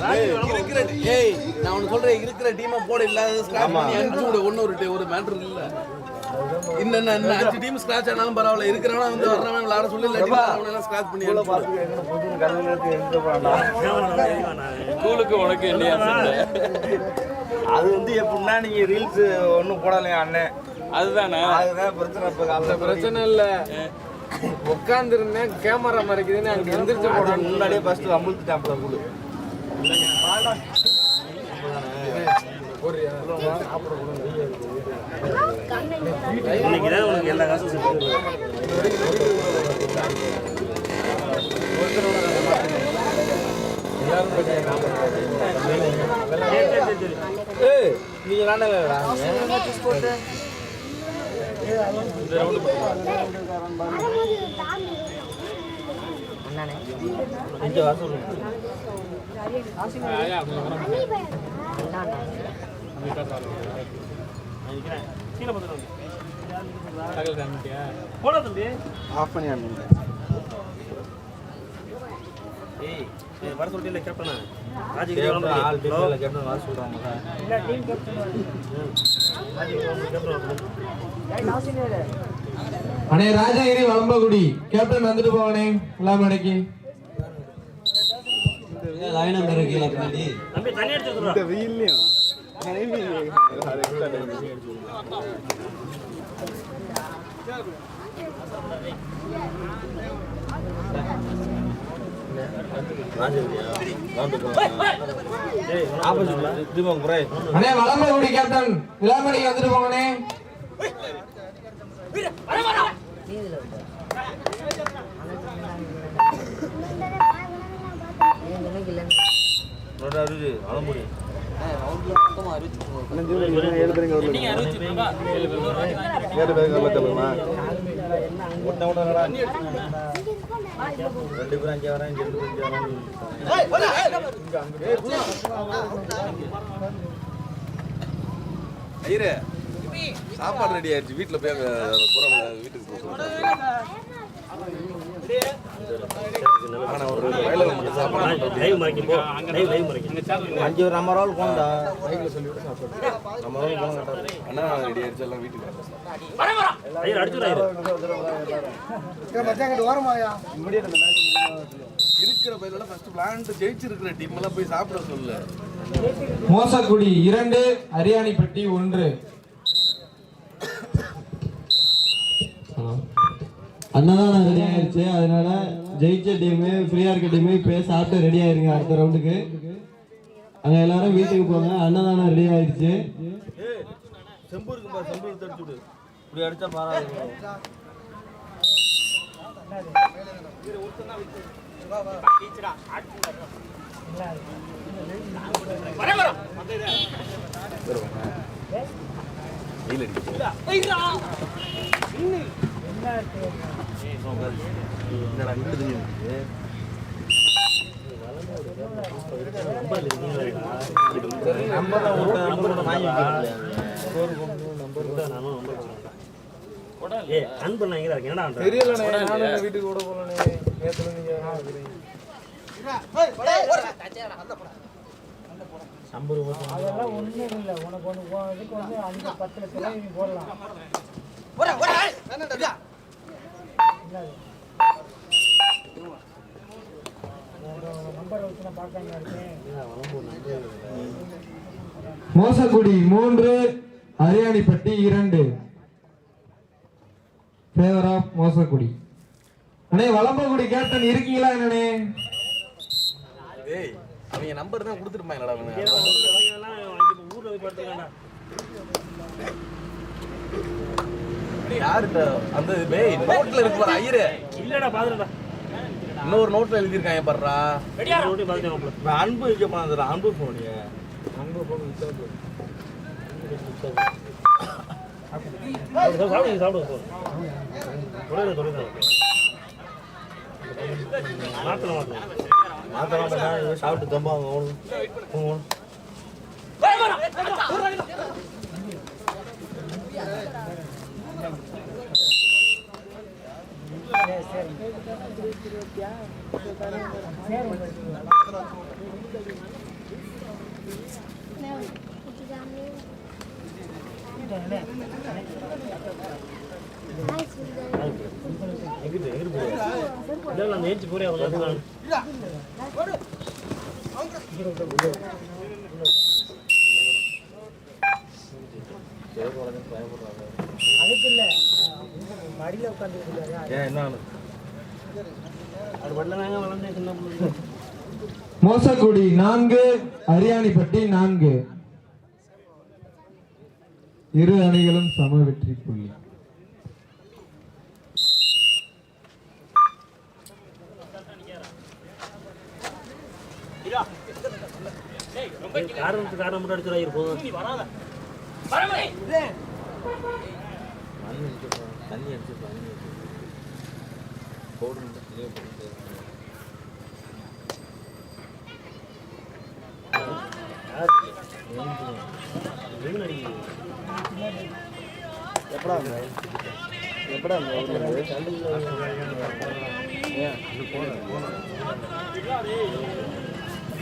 இருக்கிற ஏய் நான் உனக்கு சொல்றேன் இருக்கிற டீமை போட இல்லாத ஸ்கிராச் பண்ணி அனுப்பிச்சு விடு ஒண்ணு ஒரு டி- ஒரு மேட்டர் இல்ல. இன்னும் அஞ்சு டீம் ஸ்கிராச் ஆனாலும் பரவாயில்ல. இருக்கிறவன வந்து வர்றவன் விளையாட சொல்லி இல்லாட்டி ஸ்கிராச் பண்ணி. ஸ்கூலுக்கு உனக்கு இல்லையா? அது வந்து எப்படின்னா நீங்க ரீல்ஸ் ஒண்ணும் போடலையா அண்ணன் அதுதானே. அதுதான் பிரச்சனை இப்ப காலைல பிரச்சனை இல்ல. உட்காந்துருந்தேன் கேமரா மறைக்குதுன்னு அங்க எந்திரிச்சு போடணும் முன்னாடியே ஃபர்ஸ்ட் அமுழ்த்திட்டாப்ல குழு இன்னைக்கு எல்லா காசும் நீங்க அஞ்சு வாசம் ஆஃப் பண்ணி ஏய் வர சொல்லிட்டு கேப்டனா? ராஜி ஆள் பேசல கேப்டன் வர சொல்றாங்க அண்ணே ராஜகிரி வளம்பகுடி கேப்டன் வந்துட்டு போவானே விளாமடைக்கு லைன் நம்பர் இருக்கீங்களா பின்னாடி. தம்பி தண்ணி ரெண்டு பேரும் அஞ்சு வரேன் ரெண்டு பேரும் அஞ்சு வரேன் ஐயரே. சாப்பாடு ரெடி ஆயிடுச்சு. வீட்டுல போய் அங்க வீட்டுக்கு போக ஒரு மட்டும் மறைக்கும் அஞ்சு ஒரு நம்ம ரோல் போண்டா. நம்ம தான் போன கரெக்டா அண்ணா ரெடி ஆயிடுச்சு எல்லாம் வீட்டுக்கு அடிச்சுடாரு இருக்கிற பயிலோட ஃபர்ஸ்ட் விளையாண்டு ஜெயிச்சிருக்கிற டீம் எல்லாம் போய் சாப்பிட சொல்லு. மோசக்குடி இரண்டு அரியாணிப்பட்டி ஒன்று. அன்னதானம் ரெடி ஆயிருச்சு. அதனால ஜெயிச்ச டீமு ஃப்ரீயாக இருக்க டீமு இப்போ சாப்பிட்டு ரெடி ஆயிருங்க அடுத்த ரவுண்டுக்கு அங்கே எல்லாரும் வீட்டுக்கு போங்க. அன்னதானம் ரெடி ஆயிருச்சு. செம்பு இருக்கும் பாரு செம்பு தடுத்து விடு இப்படி அடிச்சா பரவாயில்ல வெயில் அடிக்குது நம்பர் அன்பு நான் இருக்கேன் வீட்டுக்கு கூட போலண்ணே நேத்துல நீங்க நம்பர் அதெல்லாம் ஒண்ணும் இல்லை உனக்கு ஒன்று போனதுக்கு வந்து அந்த பத்து லட்சம் போடலாம் நம்பர் வச்சு நான் பார்க்காம இருக்கேன் மோசக்குடி மூன்று அரியாணிப்பட்டி இரண்டு. Favour of Mosakkudi. அண்ணே வளம்பகுடி கேப்டன் இருக்கீங்களா என்னண்ணே? ஏய் அவங்க நம்பர் தான் கொடுத்துருப்பாங்களா அவங்க ஊர்ல போய் படுத்துக்கடா யாருட்ட அந்த டேய் நோட்ல இருக்கு பாரு ஐயரே. இல்லடா பாத்துடா இன்னொரு நோட்ல எழுதிருக்காங்க பாருடா. ரோட்டி பாத்துக்கலாம் அன்பு வைக்க போனதுடா அன்பு போனியே அங்க போகணும் சாப்பிடுங்க சாப்பிடுங்க தொழில தொழில மாத்தலாம் மாத்தலாம். மாத்தலாம் சாப்பிட்டு தம்பா அதுக்கு இல்ல. மடியில என்ன அது மோசக்குடி நான்கு அரியாணிப்பட்டி நான்கு. இரு அணிகளும் சம வெற்றி புள்ளி காரணத்துக்கு காரணம் மட்டும் அடிச்சுடா இருப்போம் தண்ணி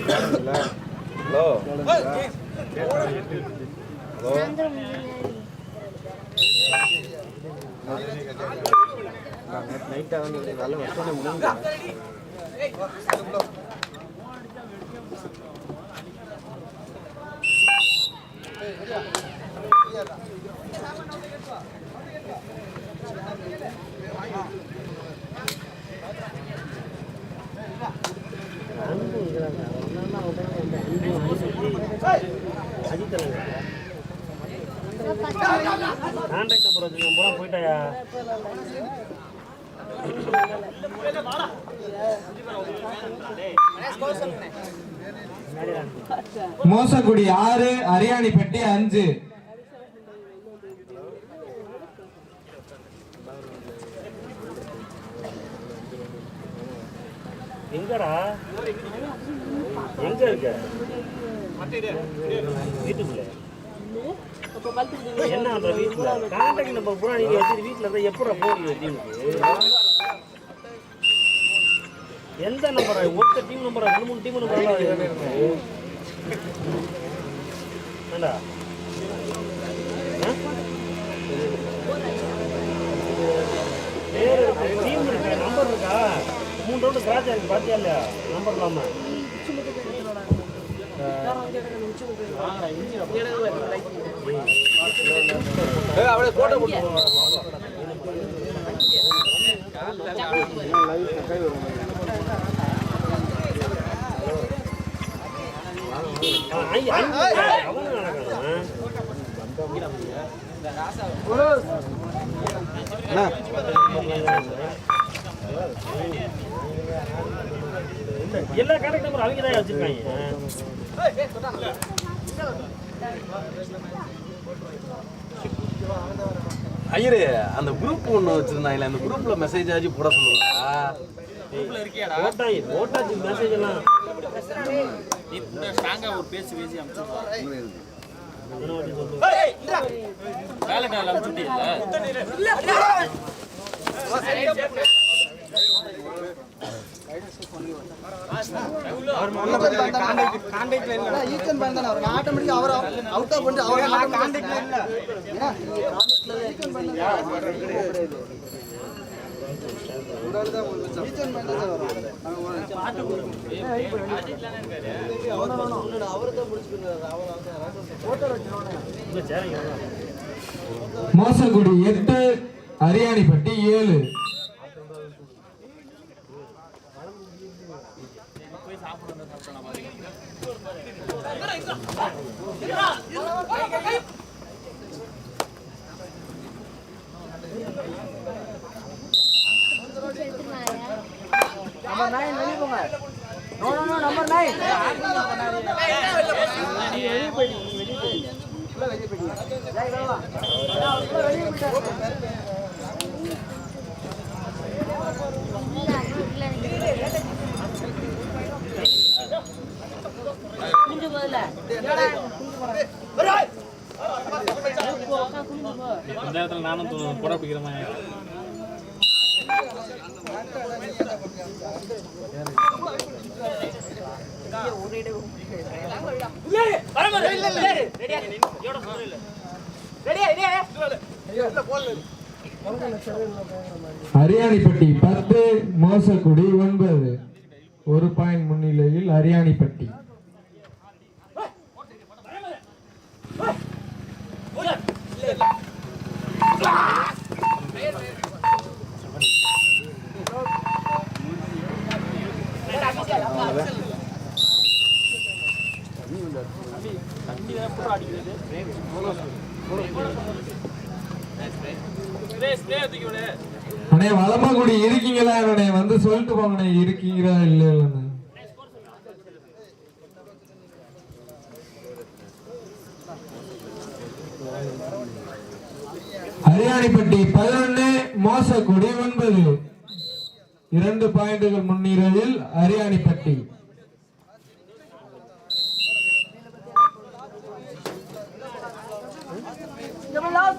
హలో హలో నైట్ అవన్నీ వాళ్ళు వస్తూనే ఉన్నాం కదా ఇక్కడ கான்டாக்ட் நம்பர் பூரா போயிட்டாயா மோசக்குடி ஆறு அரியாணிப்பட்டி அஞ்சு. எங்கடா? எங்க இருக்க? வீட்டுக்குள்ள. என்ன பண்ற வீட்டுல கான்டாக்ட் நம்பர் பூரா நீங்க வச்சு வீட்டுல இருந்தா எப்படி போறீங்க டீமுக்கு எந்த நம்பரா ஒத்த டீம் நம்பரா ரெண்டு மூணு டீம் நம்பர் வேண்டா பேர் இருக்கு. டீம் இருக்கா? நம்பர் இருக்கா? ரவுண்டு கிராச் ஆயிருக்கு பாத்தியா இல்லையா? நம்பர் இல்லாம. அப்படியே கோட்டை எல்லா கரெக்ட் நம்பர் அவங்க தான் வச்சிருக்காங்க. ஐயரு அந்த குரூப் ஒன்று வச்சிருந்தாங்களே அந்த குரூப்ல மெசேஜ் ஆச்சு போட சொல்லுவாங்க ஓட்டாய் ஓட்டாச்சு மெசேஜ் எல்லாம். ஸ்ட்ராங்கா ஒரு பேசி பேசி அனுப்பிச்சுடுவா என்ன வாட்டி மோசகுடி எட்டு அரியாணிப்பட்டி ஏழு. நம்பர் நைன் வெளியே போங்க no no no number nine வெளியே போயிட்டீங்க வெளியே போயிட்டீங்க உள்ள வெளியே போயிட்டீங்க ஜெய் வேவா உள்ள வெளியே போயிட்டாங்க அரியாணிப்பட்டி பத்து மோசக்குடி ஒன்பது. ஒரு பாயிண்ட் முன்னிலையில் ஹரியாணிப்பட்டி அண்ணே வளமகுடி இருக்கீங்களா? அண்ணே வந்து சொல்லிட்டு போங்கண்ணே இருக்கீங்களா இல்ல இல்லைண்ணே ஹரியாணிப்பட்டி பதினொன்னு மோசக்குடி ஒன்பது. இரண்டு பாயிண்டுகள் முன்னிலையில் Hariyanipatti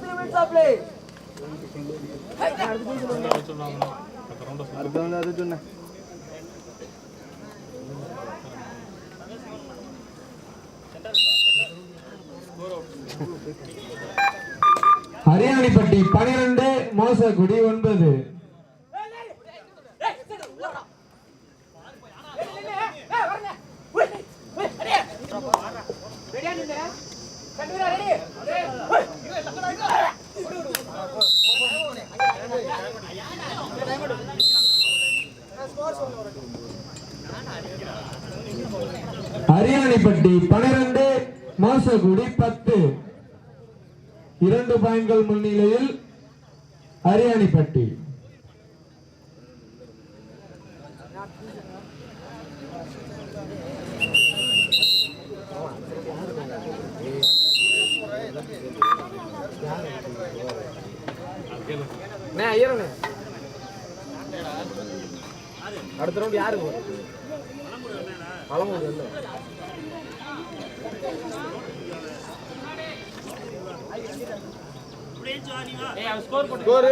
minutes of play Hariyanipatti பனிரெண்டு மோசக்குடி ஒன்பது ஹரியாணிப்பட்டி பனிரெண்டு மோசகுடி பத்து. இரண்டு பாயிண்ட்கள் முன்னிலையில் ஹரியாணிப்பட்டி ஐயரண்ணே அடுத்த ரவுண்ட் யாரு பழமூர் இல்லை ஸ்கோரு.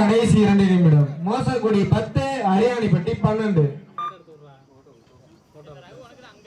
கடைசி இரண்டு நிமிடம். மோசக்குடி பத்து ஹரியாணிப்பட்டி பன்னெண்டு.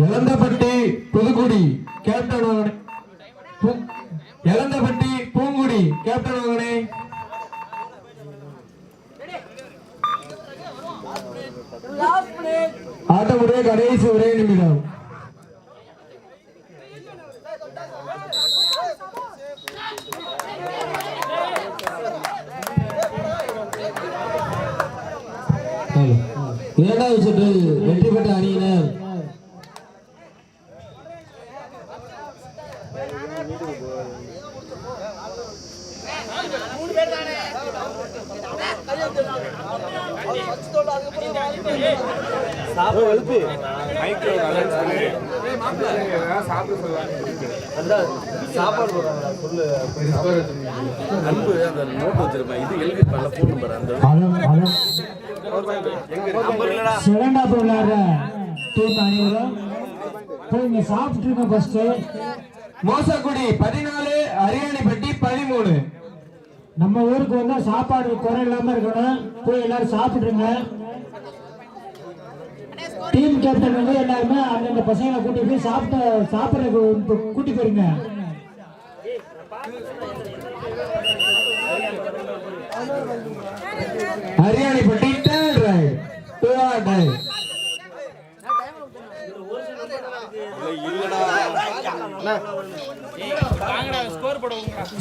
எலந்தபட்டி புதுக்குடி கேப்டன் எலந்தபட்டி பூங்குடி கேப்டன் வாங்கனே ஆட்டமுடைய ஆட்டம் கடைசி ஒரே நிமிடம். இரண்டாவது சுற்று வெற்றி பெற்ற சாப்பாடு போடுறாங்களா சொல்லு. அன்பு அந்த நோட் வச்சிருப்பேன். இது எழுதி பண்ணல போட்டு பாரு அந்த போய் சாப்பிட்டுருங்க ஃபர்ஸ்ட் மோசக்குடி பதினாலு ஹரியாணிப்பட்டி பதிமூணு. நம்ம ஊருக்கு வந்தா சாப்பாடு குறை இல்லாம இருக்கணும். போய் எல்லாரும் சாப்பிட்டுருங்க. டீம் கேப்டன் வந்து எல்லாருமே அந்தந்த பசங்களை கூட்டி போய் சாப்பிட்ட சாப்பிட்ற கூட்டி போயிருங்க. Hariyanipatti third right. Do or die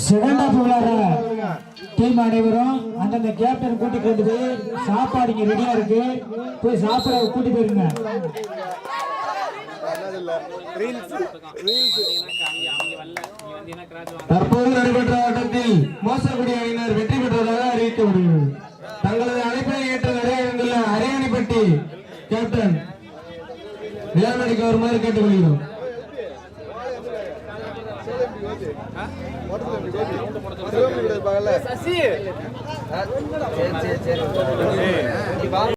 second half விளையாடுற டீம் அனைவரும் அந்தந்த கேப்டன் கூட்டி கொண்டு போய் சாப்பாடு இங்க ரெடியா இருக்கு. போய் சாப்பிட கூட்டி போயிருங்க. தற்போது நடைபெற்ற ஆட்டத்தில் மோசக்குடி அணியினர் வெற்றி பெற்றதாக அறிவிக்கப்படுகிறது தங்களது அழைப்பை ஏற்று நிறைய இருந்துள்ள அரியணிப்பட்டி கேப்டன் விழாநடிக்க வருமாறு கேட்டுக்கொள்கிறோம். ela. Essa sim.